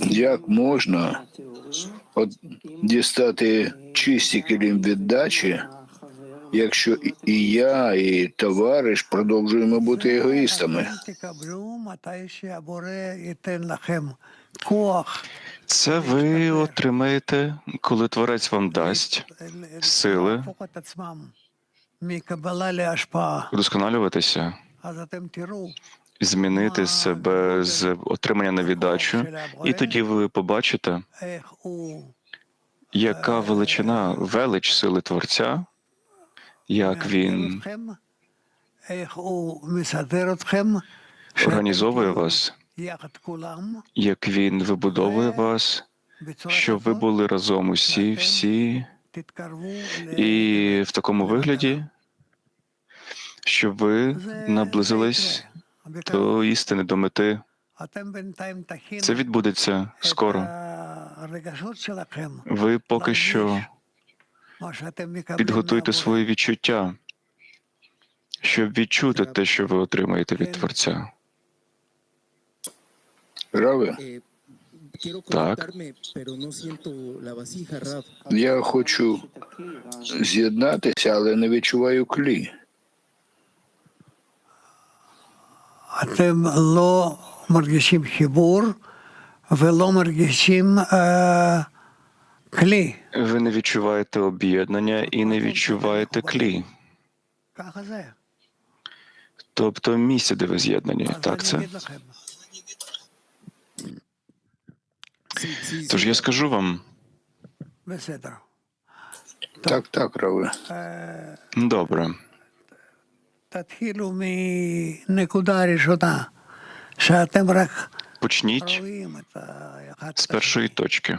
Як можна дістати чисті килім віддачі, якщо і я, і товариш продовжуємо бути егоїстами? Це ви отримаєте, коли творець вам дасть сили удосконалюватися змінити себе з отримання на віддачу, і тоді ви побачите, яка величина велич сили Творця, як він організовує вас, як він вибудовує вас, щоб ви були разом усі, всі, і в такому вигляді, щоб ви наблизились до істини, до мети. Це відбудеться скоро. Ви поки що підготуйте свої відчуття, щоб відчути те, що ви отримаєте від Творця. Рави? Так. Я хочу з'єднатися, але не відчуваю клі. אתם לא מרגישים חיבור ולא מרגישים אה, כלי. Ви не відчуваєте об'єднання і не відчуваєте клі, ככה זה. тобто місце, де ви з'єднані. אז Так אני це. אגיד לכם, Sí, sí, Тож sí. я скажу вам, בסדר. Так, так, Раве. אה, добре, תתחילו מנקודה ראשונה, שאתם רק почніть רואים את האחד з את першої השני, точки,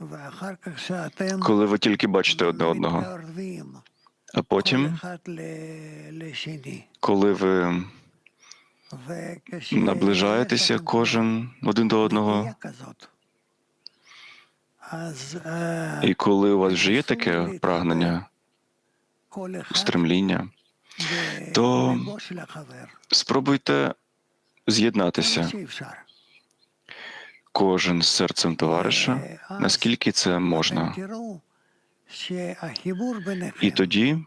ואחר כך שאתם коли ви тільки бачите одне одного, מתקרבים а כל потім, אחד ל- לשני. коли ви וכש- наближаєтеся יש לכם кожен один до одного, נטייה כזאת, אז אה, і коли у вас вже є таке прагнення, כל אחד стремління, ב- то спробуйте з'єднатися кожен з серцем товариша, наскільки це можна. І тоді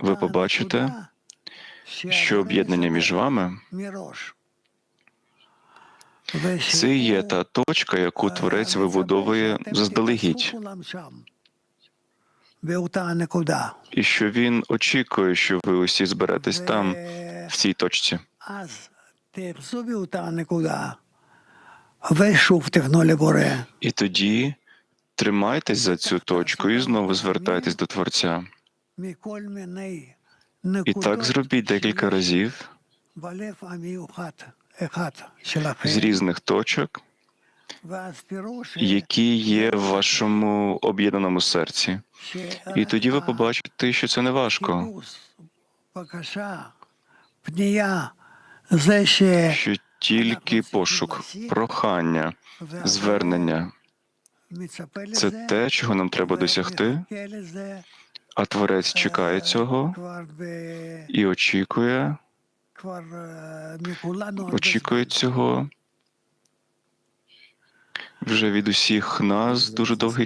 ви побачите, що об'єднання між вами це є та точка, яку творець вибудовує заздалегідь і що він очікує, що ви усі зберетесь там, в цій точці. І тоді тримайтесь за цю точку і знову звертайтесь до Творця. І так зробіть декілька разів з різних точок які є в вашому об'єднаному серці. І тоді ви побачите, що це не важко. Що тільки пошук, прохання, звернення це те, чого нам треба досягти. А творець чекає цього і очікує, очікує цього вже від усіх нас дуже довгий